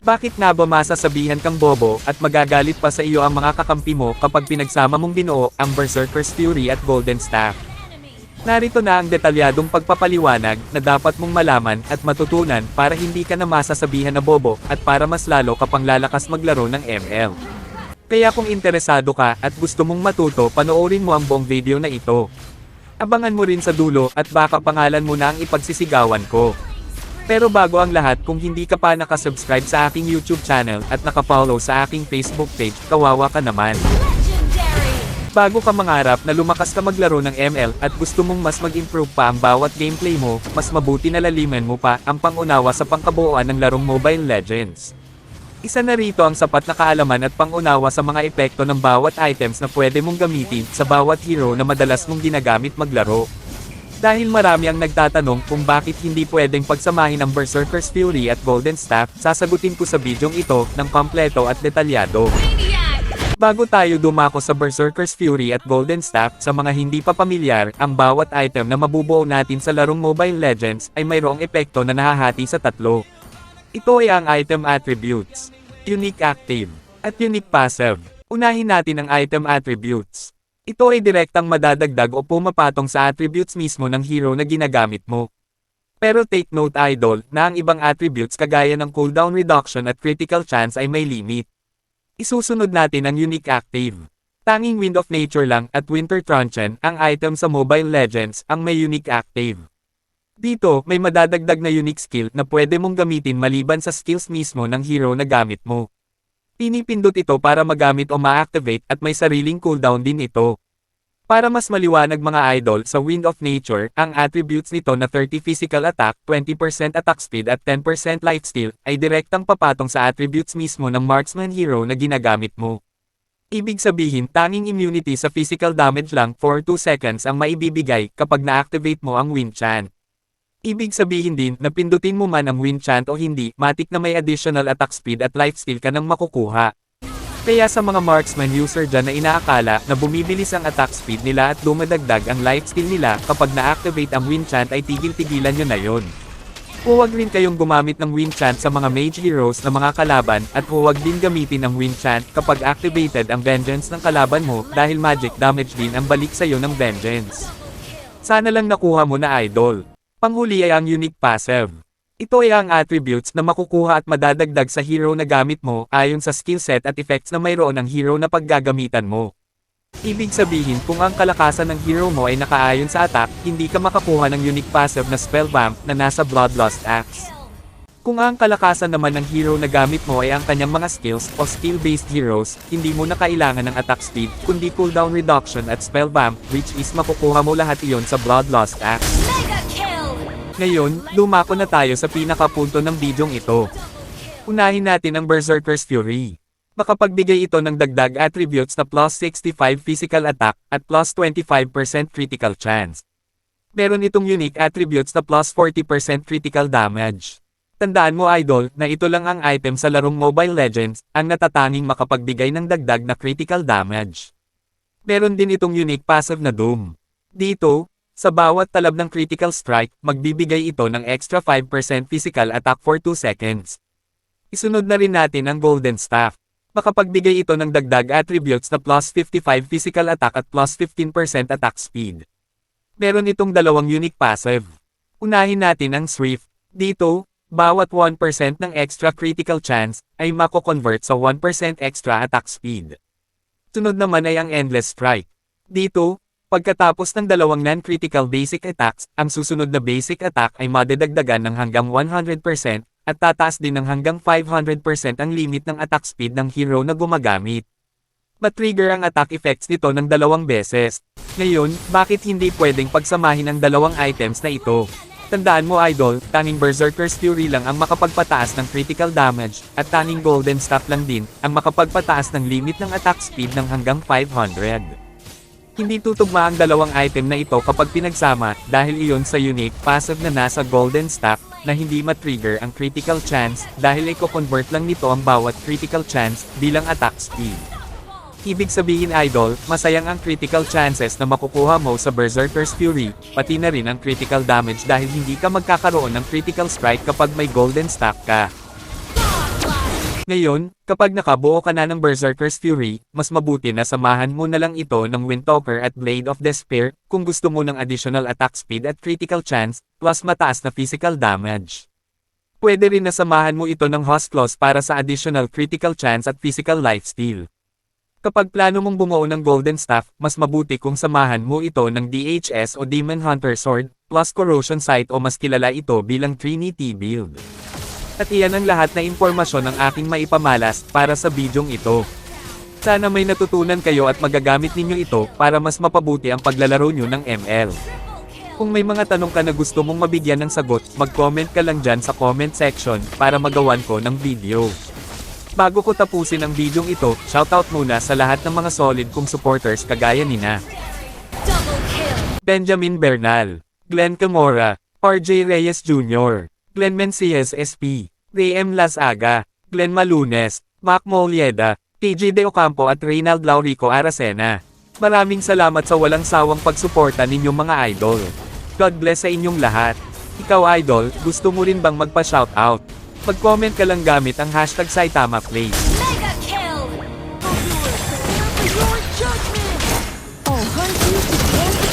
Bakit nga ba masasabihan kang bobo at magagalit pa sa iyo ang mga kakampi mo kapag pinagsama mong binuo ang Berserker's Fury at Golden Staff? Narito na ang detalyadong pagpapaliwanag na dapat mong malaman at matutunan para hindi ka na masasabihan na bobo at para mas lalo ka pang lalakas maglaro ng ML. Kaya kung interesado ka at gusto mong matuto panoorin mo ang buong video na ito. Abangan mo rin sa dulo at baka pangalan mo na ang ipagsisigawan ko. Pero bago ang lahat kung hindi ka pa nakasubscribe sa aking YouTube channel at nakafollow sa aking Facebook page, kawawa ka naman. Bago ka mangarap na lumakas ka maglaro ng ML at gusto mong mas mag-improve pa ang bawat gameplay mo, mas mabuti na laliman mo pa ang pangunawa sa pangkabuuan ng larong Mobile Legends. Isa na rito ang sapat na kaalaman at pangunawa sa mga epekto ng bawat items na pwede mong gamitin sa bawat hero na madalas mong ginagamit maglaro. Dahil marami ang nagtatanong kung bakit hindi pwedeng pagsamahin ang Berserker's Fury at Golden Staff, sasagutin ko sa bidyong ito ng kompleto at detalyado. Bago tayo dumako sa Berserker's Fury at Golden Staff, sa mga hindi pa pamilyar, ang bawat item na mabubuo natin sa larong Mobile Legends ay mayroong epekto na nahahati sa tatlo. Ito ay ang item attributes, unique active, at unique passive. Unahin natin ang item attributes. Ito ay direktang madadagdag o pumapatong sa attributes mismo ng hero na ginagamit mo. Pero take note idol, na ang ibang attributes kagaya ng cooldown reduction at critical chance ay may limit. Isusunod natin ang unique active. Tanging Wind of Nature lang at Winter Truncheon ang item sa Mobile Legends ang may unique active. Dito, may madadagdag na unique skill na pwede mong gamitin maliban sa skills mismo ng hero na gamit mo. Pinipindot ito para magamit o ma-activate at may sariling cooldown din ito. Para mas maliwanag mga idol sa Wind of Nature, ang attributes nito na 30 physical attack, 20% attack speed at 10% lifesteal ay direktang papatong sa attributes mismo ng marksman hero na ginagamit mo. Ibig sabihin tanging immunity sa physical damage lang for 2 seconds ang maibibigay kapag na-activate mo ang Wind Chant. Ibig sabihin din na pindutin mo man ang Wind Chant o hindi, matik na may additional attack speed at lifesteal ka nang makukuha. Kaya sa mga marksman user dyan na inaakala na bumibilis ang attack speed nila at dumadagdag ang lifesteal nila kapag na-activate ang Wind Chant ay tigil-tigilan nyo na yon. Huwag rin kayong gumamit ng Wind Chant sa mga mage heroes na mga kalaban at huwag din gamitin ang Wind Chant kapag activated ang Vengeance ng kalaban mo dahil magic damage din ang balik sa'yo ng Vengeance. Sana lang nakuha mo na idol. Panghuli ay ang unique passive. Ito ay ang attributes na makukuha at madadagdag sa hero na gamit mo ayon sa skill set at effects na mayroon ng hero na paggagamitan mo. Ibig sabihin kung ang kalakasan ng hero mo ay nakaayon sa attack, hindi ka makakuha ng unique passive na spell vamp na nasa Bloodlust Axe. Kung ang kalakasan naman ng hero na gamit mo ay ang kanyang mga skills o skill-based heroes, hindi mo na kailangan ng attack speed, kundi cooldown reduction at spell vamp, which is makukuha mo lahat iyon sa Bloodlust Axe. Ngayon, lumako na tayo sa pinakapunto ng bidyong ito. Unahin natin ang Berserker's Fury. Makapagbigay ito ng dagdag attributes na plus 65 physical attack at plus 25% critical chance. Meron itong unique attributes na plus 40% critical damage. Tandaan mo idol na ito lang ang item sa larong Mobile Legends ang natatanging makapagbigay ng dagdag na critical damage. Meron din itong unique passive na Doom. Dito, sa bawat talab ng critical strike, magbibigay ito ng extra 5% physical attack for 2 seconds. Isunod na rin natin ang Golden Staff. Makapagbigay ito ng dagdag attributes na plus 55 physical attack at plus 15% attack speed. Meron itong dalawang unique passive. Unahin natin ang Swift. Dito, bawat 1% ng extra critical chance ay mako-convert sa 1% extra attack speed. Sunod naman ay ang Endless Strike. Dito, pagkatapos ng dalawang non-critical basic attacks, ang susunod na basic attack ay madadagdagan ng hanggang 100% at tataas din ng hanggang 500% ang limit ng attack speed ng hero na gumagamit. Matrigger ang attack effects nito ng dalawang beses. Ngayon, bakit hindi pwedeng pagsamahin ang dalawang items na ito? Tandaan mo idol, tanging Berserker's Fury lang ang makapagpataas ng critical damage, at tanging Golden Staff lang din, ang makapagpataas ng limit ng attack speed ng hanggang 500. Hindi tutugma ang dalawang item na ito kapag pinagsama, dahil iyon sa unique passive na nasa Golden Staff, na hindi matrigger ang critical chance, dahil i-convert lang nito ang bawat critical chance, bilang attack speed. Ibig sabihin idol, masayang ang critical chances na makukuha mo sa Berserker's Fury, pati na rin ang critical damage dahil hindi ka magkakaroon ng critical strike kapag may golden staff ka. Ngayon, kapag nakabuo ka na ng Berserker's Fury, mas mabuti na samahan mo na lang ito ng Windtalker at Blade of Despair, kung gusto mo ng additional attack speed at critical chance, plus mataas na physical damage. Pwede rin na samahan mo ito ng Host Clause para sa additional critical chance at physical lifesteal. Kapag plano mong bumuo ng Golden Staff, mas mabuti kung samahan mo ito ng DHS o Demon Hunter Sword, plus Corrosion Sight o mas kilala ito bilang Trinity Build. At iyan ang lahat na impormasyon ng aking maipamalas para sa bidyong ito. Sana may natutunan kayo at magagamit ninyo ito para mas mapabuti ang paglalaro nyo ng ML. Kung may mga tanong ka na gusto mong mabigyan ng sagot, mag-comment ka lang dyan sa comment section para magawan ko ng video. Bago ko tapusin ang bidyong ito, shoutout muna sa lahat ng mga solid kong supporters kagaya nina. Benjamin Bernal, Glenn Camora, RJ Reyes Jr., Glenn Mencias SP, J.M. Lasaga, Glenn Malunes, Mac Molleda, TJ De Ocampo at Reynald Laurico Aracena. Maraming salamat sa walang sawang pagsuporta ninyong mga idol. God bless sa inyong lahat. Ikaw idol, gusto mo rin bang magpa-shoutout? Mag-comment ka lang gamit ang hashtag Saitama Plays. Mega kill! For your, for your judgment! Oh,